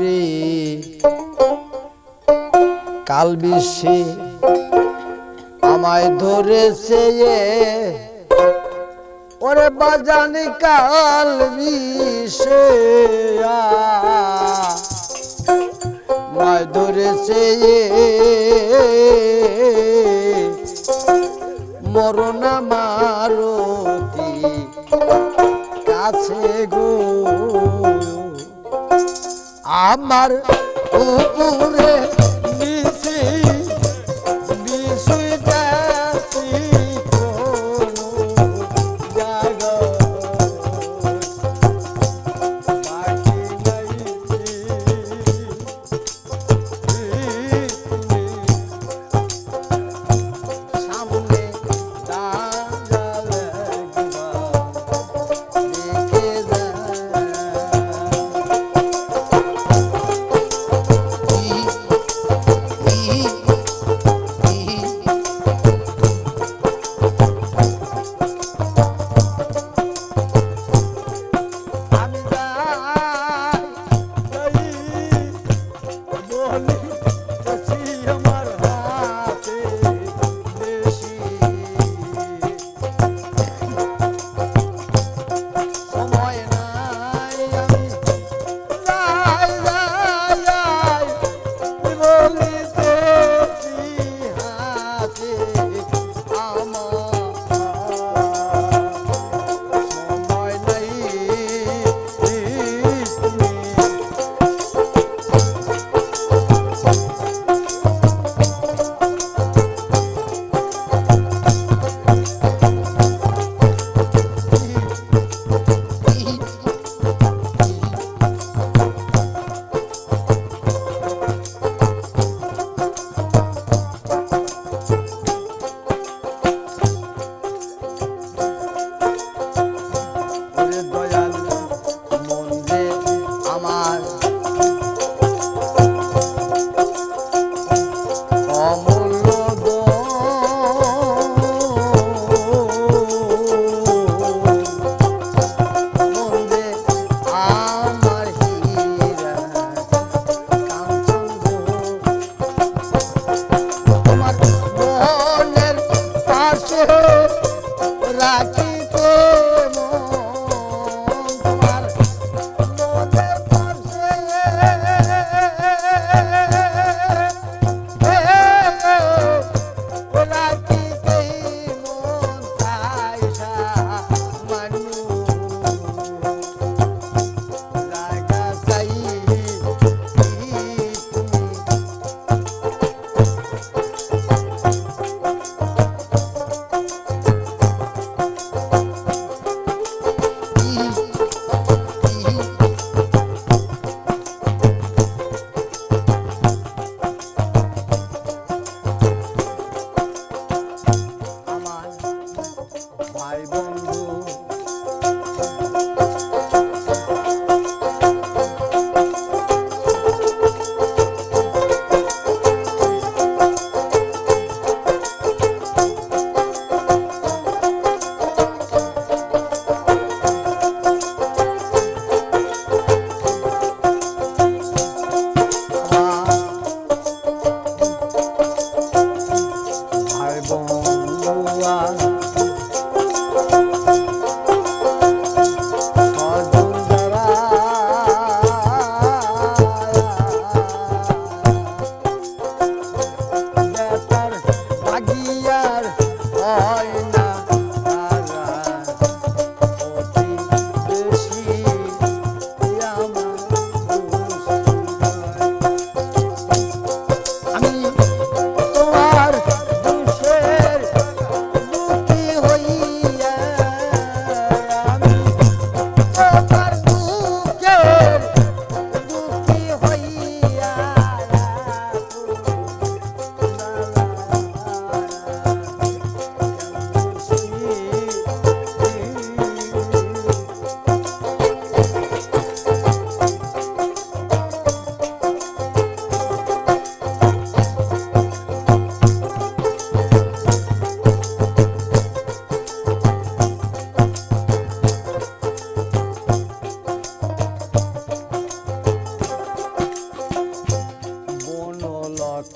রে কাল বিশ্বে আমায় ধরেছে ওরে বাজানি কাল বিষে মায় ধরেছে মরণ মারতি কাছে গো। আমার উপরে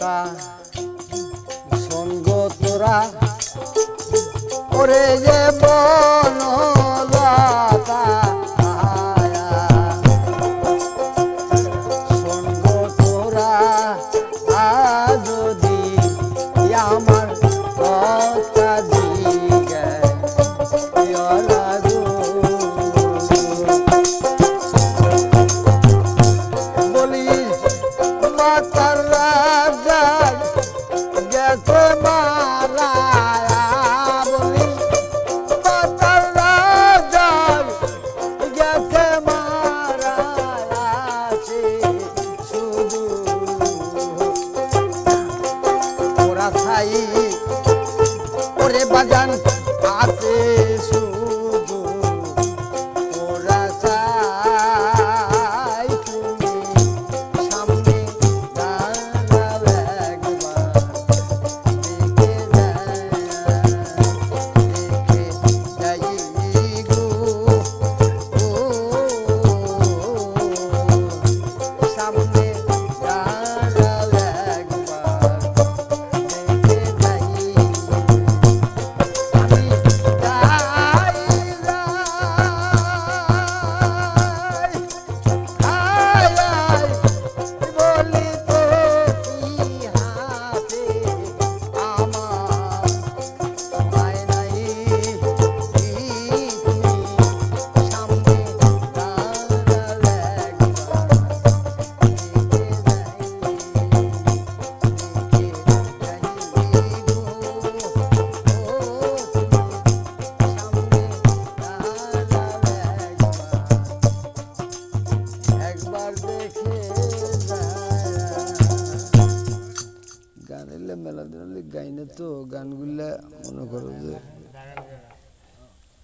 তা সঙ্গ তোরা। ওরে যে বনলতা। সঙ্গ আমার কথা দিকে বলি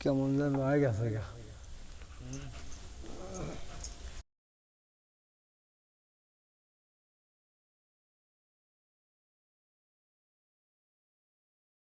কেমন যেন আগে থেকে